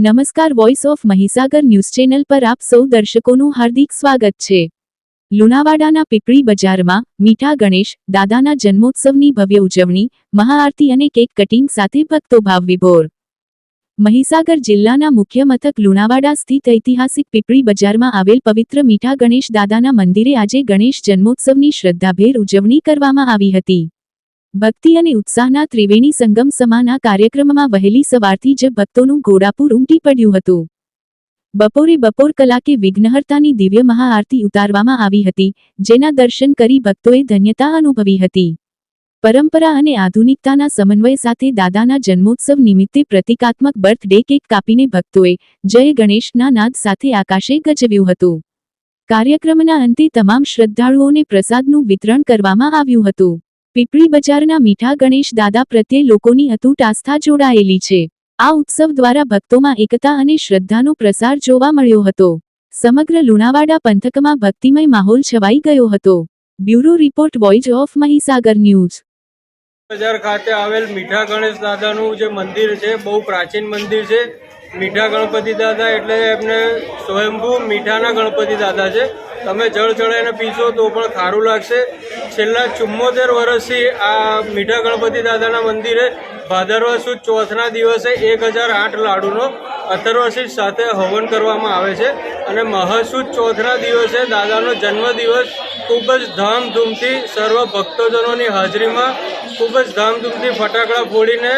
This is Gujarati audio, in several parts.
નમસ્કાર voice of Mahisagar news channel પર આપ સૌ દર્શકોનું હાર્દિક સ્વાગત છે. લુણાવાડાના પીપળી બજારમાં મીઠા ગણેશ, દાદાના જન્મોત્સવની ભવ્ય ઉજવણી, મહાઆરતી અને કેક કટિંગ સાથે ભક્તો ભાવ વિભોર મહીસાગર જિલ્લાના મુખ્ય મથક લુણાવાડા સ્થિત ઐતિહાસિક પીપળી બજારમાં આવેલ પવિત્ર મીઠા ગણેશ દાદાના મંદિરે આજે ગણેશ જન્મોત્સવની શ્રદ્ધાભેર ઉજવણી કરવામાં આવી હતી. ભક્તિ અને ઉત્સાહના ત્રિવેણી સંગમ સમાના કાર્યક્રમમાં વહેલી સવારથી જ ભક્તોનું ઘોડાપુર ઉમટી પડ્યું હતું. બપોરે બપોર કલાકે વિઘ્નહર્તાની દિવ્ય મહાઆરતી ઉતારવામાં આવી હતી, જેના દર્શન કરી ભક્તોએ ધન્યતા અનુભવી હતી. પરંપરા અને આધુનિકતાના સમન્વય સાથે દાદાના જન્મોત્સવ નિમિત્તે પ્રતિકાત્મક બર્થડે કેક કાપીને ભક્તોએ જય ગણેશના નાદ સાથે આકાશે ગજવ્યું હતું. કાર્યક્રમના અંતે તમામ શ્રદ્ધાળુઓને પ્રસાદનું વિતરણ કરવામાં આવ્યું હતું. પીપળી બજારના મીઠા ગણેશ દાદા પ્રત્યે લોકોની અતૂટ આસ્થા જોડાયેલી છે. આ ઉત્સવ દ્વારા ભક્તોમાં એકતા અને શ્રદ્ધાનો પ્રસાર જોવા મળ્યો હતો. સમગ્ર લુણાવાડા પંથકમાં ભક્તિમય માહોલ છવાઈ ગયો હતો. Bureau report voice of Mahisagar news. બજાર ખાતે આવેલ મીઠા ગણેશ દાદાનું જે મંદિર છે, બહુ પ્રાચીન મંદિર છે. મીઠા ગણપતિ દાદા એટલે એમને સ્વયંભૂ મીઠાના ગણપતિ દાદા છે. તમે જળ ચડાઈને પીશો તો પણ ખારું લાગશે. છેલ્લા ચુમ્મોતેર વર્ષથી આ મીઠા ગણપતિ દાદાના મંદિરે ભાદરવા સુદ ચોથના દિવસે એક હજાર આઠ લાડુનો અથર્વશીષ સાથે હવન કરવામાં આવે છે અને મહાસુદ ચોથના દિવસે દાદાનો જન્મદિવસ ખૂબ જ ધામધૂમથી સર્વ ભક્તજનોની હાજરીમાં ખૂબ જ ધામધૂમથી ફટાકડા ફોડીને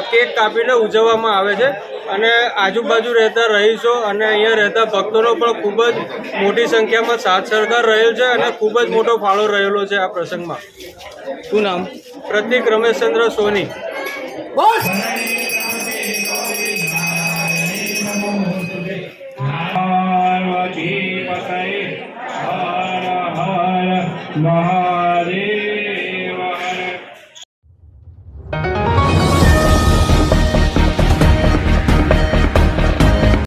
કેક કાપીને ઉજવવામાં આવે છે. અને આજુબાજુ રહેતા રહીશો અને અહીંયા રહેતા ભક્તોનો પણ ખૂબ જ મોટી સંખ્યામાં સાથ સરકાર રહેલ છે અને ખૂબ જ મોટો ફાળો રહેલો છે આ પ્રસંગમાં. શું નામ? પ્રતિક રમેશચંદ્ર સોની. પાર્વતી પતય હર હર મહા